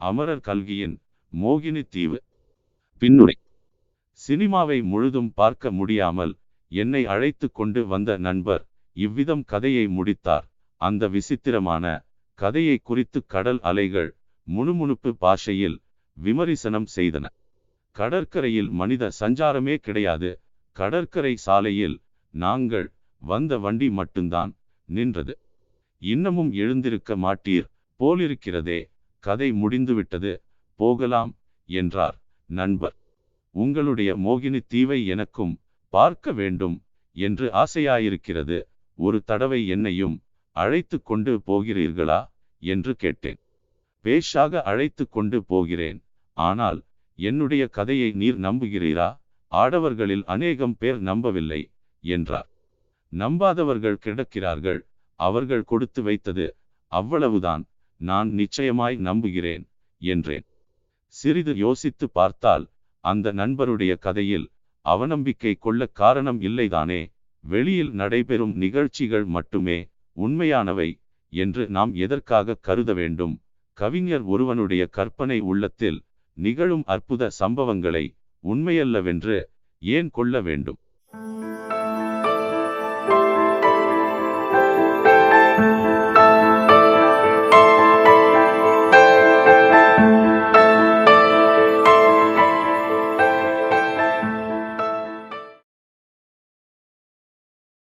அமரர் கல்கியின் மோகினி தீவு. பின்னுரை. சினிமாவை முழுதும் பார்க்க முடியாமல் என்னை அழைத்து கொண்டு வந்த நண்பர் இவ்விதம் கதையை முடித்தார். அந்த விசித்திரமான கதையை குறித்து கடல் அலைகள் முணுமுணுப்பு பாஷையில் விமரிசனம் செய்தன. கடற்கரையில் மனித சஞ்சாரமே கிடையாது. கடற்கரை சாலையில் நாங்கள் வந்த வண்டி மட்டும்தான் நின்றது. இன்னமும் எழுந்திருக்க மாட்டீர் போலிருக்கிறதே கதை முடிந்துவிட்டது. போகலாம் என்றார். நண்பர் உங்களுடைய மோகினி தீவை எனக்கும் பார்க்க வேண்டும் என்று ஆசையாயிருக்கிறது. ஒரு தடவை என்னையும் அழைத்து கொண்டு போகிறீர்களா? என்று கேட்டேன். பேஷாக அழைத்து கொண்டு போகிறேன். ஆனால் என்னுடைய கதையை நீர் நம்புகிறீரா? ஆடவர்களில் அநேகம் பேர் நம்பவில்லை என்றார். நம்பாதவர்கள் கிடக்கிறார்கள். அவர்கள் கொடுத்து வைத்தது அவ்வளவுதான். நான் நிச்சயமாய் நம்புகிறேன் என்றேன். சிறிது யோசித்து பார்த்தால் அந்த நண்பருடைய கதையில் அவநம்பிக்கை கொள்ள காரணம் இல்லைதானே வெளியில் நடைபெறும் நிகழ்ச்சிகள் மட்டுமே உண்மையானவை என்று நாம் எதற்காக கருத வேண்டும்? கவிஞர் ஒருவனுடைய கற்பனை உள்ளத்தில் நிகழும் அற்புத சம்பவங்களை உண்மையல்லவென்று ஏன் கொள்ள வேண்டும்?